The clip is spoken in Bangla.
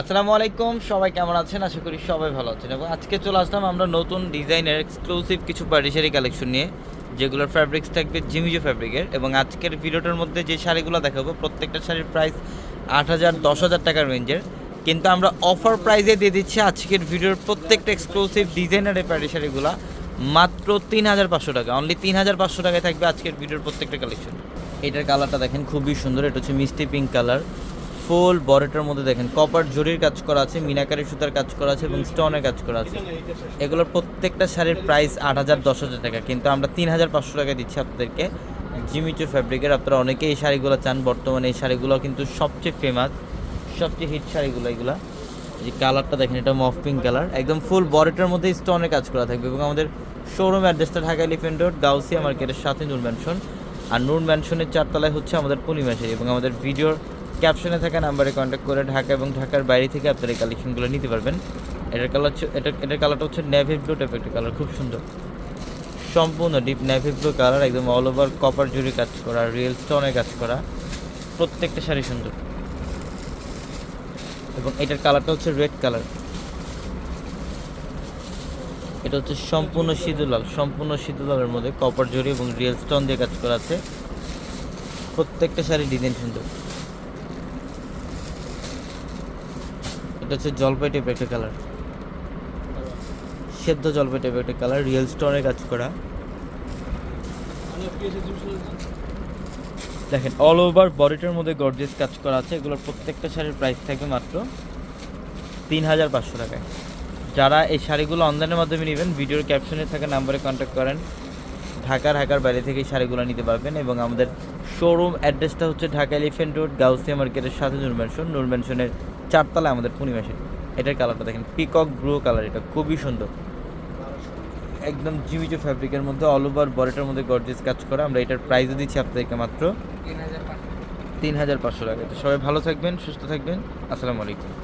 আসসালামু আলাইকুম, সবাই কেমন আছেন? আশা করি সবাই ভালো আছেন। এবং আজকে চলে আসলাম আমরা নতুন ডিজাইনের এক্সক্লুসিভ কিছু পার্টিশারি কালেকশন নিয়ে, যেগুলোর ফ্যাব্রিক্স থাকবে জিমিজো ফ্যাব্রিকের এবং আজকের ভিডিওটার মধ্যে যে শাড়িগুলো দেখাবো, প্রত্যেকটা শাড়ির প্রাইস আট হাজার, দশ হাজার টাকার রেঞ্জের কিন্তু আমরা অফার প্রাইজে দিয়ে দিচ্ছি আজকের ভিডিওর প্রত্যেকটা এক্সক্লুসিভ ডিজাইনের এই শাড়িগুলো মাত্র তিন হাজার পাঁচশো টাকা। অনলি তিন হাজার পাঁচশো টাকায় থাকবে আজকের ভিডিওর প্রত্যেকটা কালেকশন এটার কালারটা দেখেন, খুবই সুন্দর। এটা হচ্ছে মিষ্টি পিঙ্ক কালার ফুল, বরেটার মধ্যে দেখেন কপার জরির কাজ করা আছে, মিনাকারি সুতার কাজ করা আছে এবং স্টোনের কাজ করা আছে। এগুলোর প্রত্যেকটা শাড়ির প্রাইস আট হাজার, দশ হাজার টাকা, কিন্তু আমরা তিন হাজার পাঁচশো টাকা দিচ্ছি আপনাদেরকে জিমিচু ফ্যাব্রিকের আপনারা অনেকেই এই শাড়িগুলো চান, বর্তমানে এই শাড়িগুলো কিন্তু সবচেয়ে ফেমাস সবচেয়ে হিট শাড়িগুলো এগুলা। যে কালারটা দেখেন, এটা মফ পিঙ্ক কালার একদম ফুল বরেটার মধ্যে স্টোনের কাজ করা থাকবে এবং আমাদের শোরুম অ্যাড্রেসটা ঢাকা এলিফেন্ট রোড গাউসিয়া মার্কেটের সাথে নূর ম্যানশন আর নূর ম্যানশনের চারতলায় হচ্ছে আমাদের পূর্ণিমাশারি এবং আমাদের ভিডিওর ক্যাপশনে থাকা নাম্বারে কন্ট্যাক্ট করে ঢাকা এবং ঢাকার বাইরে থেকে আপনারা এই কালেকশনগুলো নিতে পারবেন। এটার কালার হচ্ছে, এটা, এটার কালারটা হচ্ছে নেভি ব্লু টাইপের একটা কালার খুব সুন্দর। সম্পূর্ণ ডিপ নেভি ব্লু কালার একদম অল ওভার কপার জুড়ি কাজ করা রিয়েল স্টোনের কাজ করা, প্রত্যেকটা শাড়ি সুন্দর। এবং এটার কালারটা হচ্ছে রেড কালার এটা হচ্ছে সম্পূর্ণ সিঁদুর লাল সম্পূর্ণ সিঁদুর লালের মধ্যে কপার জরি এবং রিয়েল স্টোন দিয়ে কাজ করা আছে। প্রত্যেকটা শাড়ি ডিজাইন সুন্দর। এটা হচ্ছে জলপাই টাইপের একটা কালার সেদ্ধ জলপাই টাইপের একটা কালার রিয়েল স্টোনের কাজ করা। দেখেন অল ওভার বডিটার মধ্যে গর্জিয়াস কাজ করা আছে। এগুলোর প্রত্যেকটা শাড়ির প্রাইস থাকবে মাত্র তিন হাজার পাঁচশো টাকায়। যারা এই শাড়িগুলো অনলাইনের মাধ্যমে নেবেন, ভিডিওর ক্যাপশনে থাকা নাম্বারে কন্ট্যাক্ট করেন। ঢাকা ঢাকার বাইরে থেকে শাড়িগুলো নিতে পারবেন এবং আমাদের শোরুম অ্যাড্রেসটা হচ্ছে ঢাকা এলিফেন্ট রোড গাউসিয়া মার্কেটের সাথে নূর ম্যানশন চারতলায় আমাদের পূর্ণিমাসে এটার কালারটা দেখেন পিকক ব্লু কালার এটা খুবই সুন্দর। একদম জিমিচো ফ্যাব্রিকের মধ্যে অল ওভার বরেটার মধ্যে গর্জেস কাজ করা। আমরা এটার প্রাইসও দিচ্ছি আপনাদেরকে মাত্র তিন হাজার পাঁচশো টাকা। তো সবাই ভালো থাকবেন সুস্থ থাকবেন। আসসালামু আলাইকুম।